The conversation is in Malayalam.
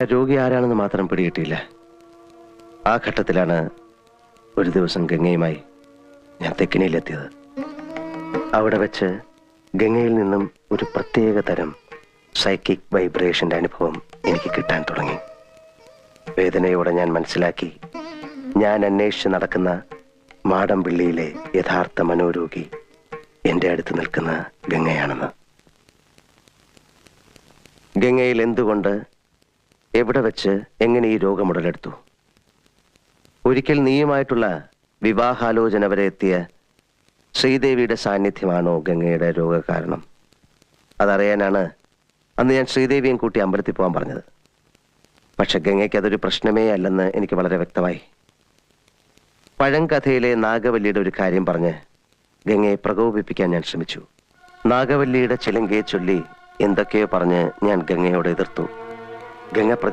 രോഗി ആരാണെന്ന് മാത്രം പിടികിട്ടിയില്ല. ആ ഘട്ടത്തിലാണ് ഒരു ദിവസം ഗംഗയുമായി ഞാൻ തെക്കിനിയിലെത്തിയത്. അവിടെ വെച്ച് ഗംഗയിൽ നിന്നും ഒരു പ്രത്യേക തരം സൈക്കിക് വൈബ്രേഷന്റെ അനുഭവം എനിക്ക് കിട്ടാൻ തുടങ്ങി. വേദനയോടെ ഞാൻ മനസ്സിലാക്കി ഞാൻ അന്വേഷിച്ച് നടക്കുന്ന മാടമ്പിള്ളിയിലെ യഥാർത്ഥ മനോരോഗി എന്റെ അടുത്ത് നിൽക്കുന്ന ഗംഗയാണെന്ന്. ഗംഗയിൽ എന്തുകൊണ്ട് എവിടെ വെച്ച് എങ്ങനെ ഈ രോഗം ഉടലെടുത്തു ഒരിക്കൽ നീയുമായിട്ടുള്ള വിവാഹാലോചന വരെ എത്തിയ ശ്രീദേവിയുടെ സാന്നിധ്യമാണോ ഗംഗയുടെ രോഗകാരണം? അതറിയാനാണ് അന്ന് ഞാൻ ശ്രീദേവിയും കൂട്ടി അമ്പലത്തിൽ പോകാൻ പറഞ്ഞത്. പക്ഷെ ഗംഗയ്ക്ക് അതൊരു പ്രശ്നമേ അല്ലെന്ന് എനിക്ക് വളരെ വ്യക്തമായി. പഴങ്കഥയിലെ നാഗവല്ലിയുടെ ഒരു കാര്യം പറഞ്ഞ് ഗംഗയെ പ്രകോപിപ്പിക്കാൻ ഞാൻ ശ്രമിച്ചു. നാഗവല്ലിയുടെ ചിലങ്കയെ ചൊല്ലി എന്തൊക്കെയോ പറഞ്ഞ് ഞാൻ ഗംഗയോട് എതിർത്തു. ganhar para